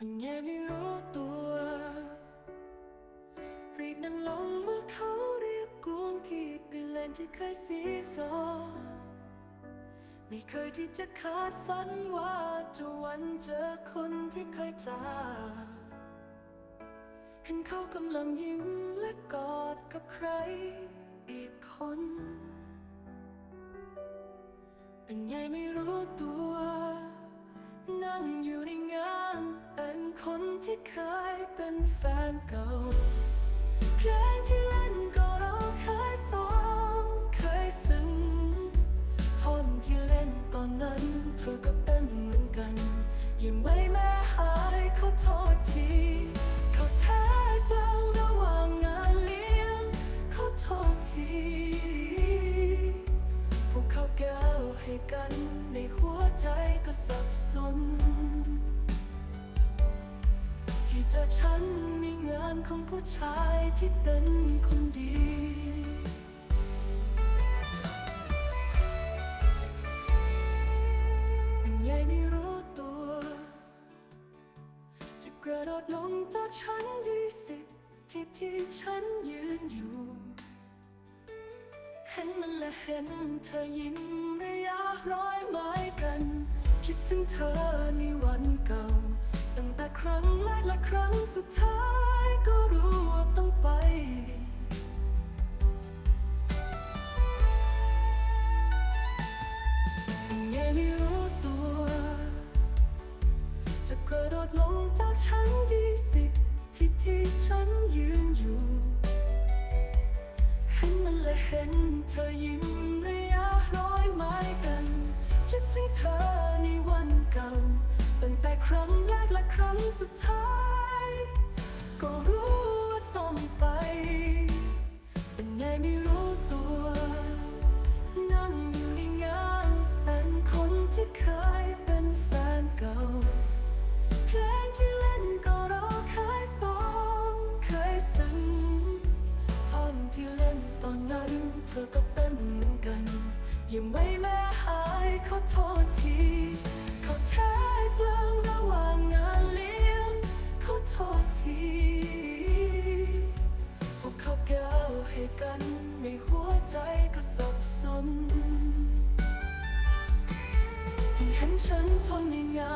มันแง่ไม่รู้ตัว รีบนั่งลงเมื่อเขาเรียกกวงกีดในเลนที่เคยสีซอไม่เคยที่จะคาดฝันว่าจะวันเจอคนที่เคยจากเห็นเขากำลังยิ้มและกอดกับใครอีกคน เป็นไงไม่รู้ตัวังอยู่ในงานเป็นคนที่เคยเป็นแฟนเก่าเพลง ของผู้ชายที่เป็นคนดี เป็นไงไม่รู้ตัว จะกระโดดลงจากชั้นดีสิบที่ที่ฉันยืนอยู่ เห็นมันและเห็นเธอยิ้มระยะร้อยไม้กัน คิดถึงเธอในวันเก่า ตั้งแต่ครั้งแรกและครั้งสุดท้ายก็รู้ว่าต้องไป ยังไม่รู้ตัว จะกระโดดลงจากชั้นยี่สิบที่ที่ฉันยืนอยู่ เห็นมันและเห็นเธอยิ้มระยะร้อยไม้กันคิดถึงเธอในวันเก่าตั้งแต่ครั้ง สุดท้าย ก็รู้ว่าต้องไป เป็นไงไม่รู้ตัว นั่งอยู่ในงานเป็นคนที่เคยเป็นแฟนเก่า เพลงที่เล่นก็เราเคยซ้อมเคยซึ้งท่อนที่เล่นตอนนั้น เธอก็เป็นเหมือนกัน ยังไม่แม่หายขอโทษที ใจก็สับสน ที่เห็นฉันทนในงานของ